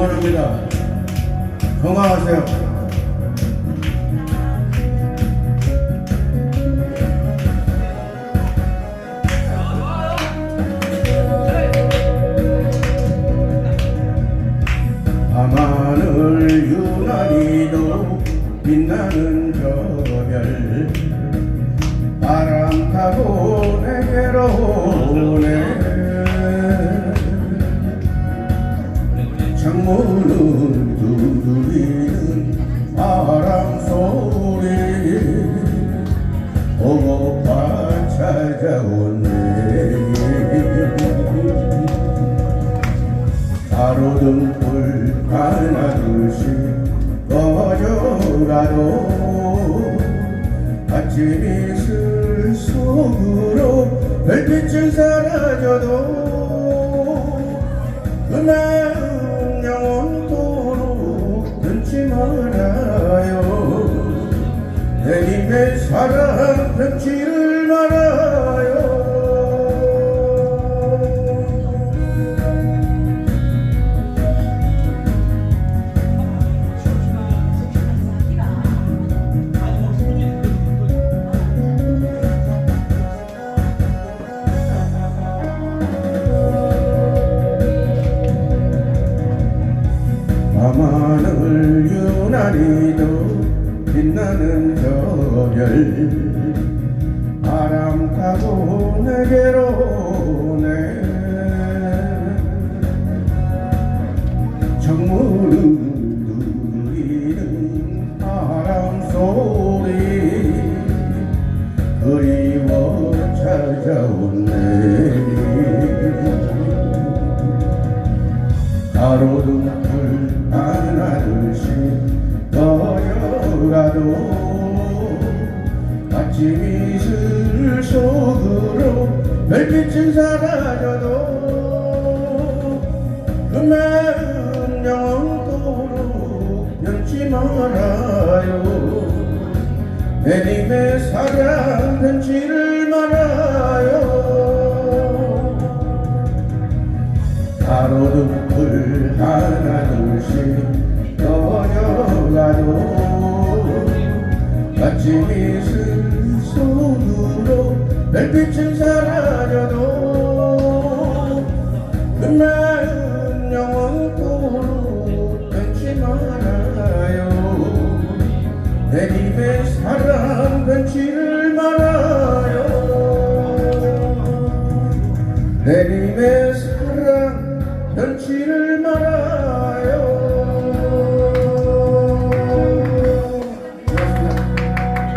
응원합니다. 건강하세요. 밤하늘 유난히도 빛나는 저별 바람 타고 내게로 창문은 두드리는 바람 소리 보고파 찾아오네 가로등불 하나 둘씩 꺼져가도 아침 이 슬 속으로 별빛은 사라져도 그마 사랑 변치를 말아요. 밤하늘 유난히도 빛나는 저별 바람 타고 내게로 오네. 창문은 꺼져가도 아침 이슬 속으로 별빛은 사라져도 그 마음 영원토록 변치 말아요. 내 입에 사랑 변치를 햇빛은 사라져도 그 마음 영원토록 변치 말아요. 내 입에 사랑 변치를 말아요. 내 입에 사랑 변치를 말아요.